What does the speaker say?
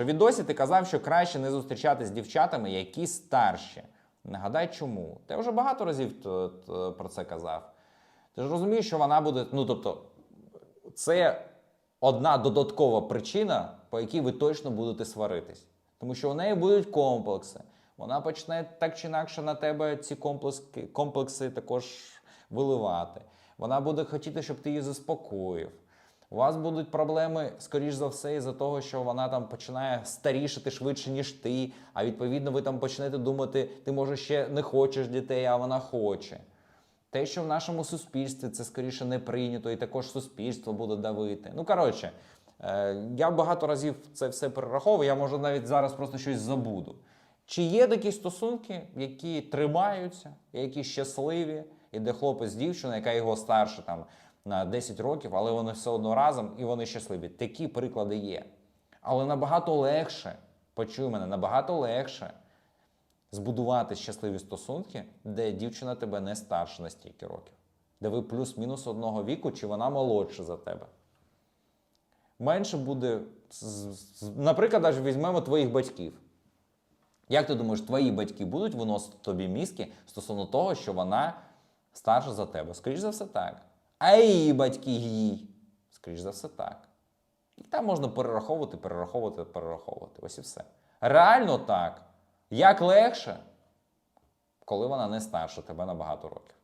В відосі ти казав, що краще не зустрічатися з дівчатами, які старші. Нагадай, чому? Ти вже багато разів про це казав. Ти ж розумієш, що вона буде. Ну тобто, це одна додаткова причина, по якій ви точно будете сваритись. Тому що у неї будуть комплекси. Вона почне так чи інакше на тебе ці комплекси також виливати. Вона буде хотіти, щоб ти її заспокоїв. У вас будуть проблеми, скоріш за все, із-за того, що вона там починає старішати швидше, ніж ти. А відповідно, ви там почнете думати, ти може ще не хочеш дітей, а вона хоче. Те, що в нашому суспільстві це скоріше не прийнято, і також суспільство буде давити. Ну коротше, е, я багато разів це все перераховую, я може навіть зараз просто щось забуду. Чи є такі стосунки, які тримаються, які щасливі, і де хлопець з дівчиною, яка його старша там на 10 років, але вони все одно разом і вони щасливі. Такі приклади є. Але набагато легше, почуй мене, набагато легше збудувати щасливі стосунки, де дівчина тебе не старша на стільки років, де ви плюс-мінус одного віку, чи вона молодша за тебе. Менше буде, наприклад, аж візьмемо твоїх батьків. Як ти думаєш, твої батьки будуть виносити тобі мізки стосовно того, що вона старша за тебе? Скоріш за все, так. А її батьки їй. Скоріш за все, так. І там можна перераховувати, перераховувати, перераховувати. Ось і все. Реально так. Як легше, коли вона не старша тебе на багато років.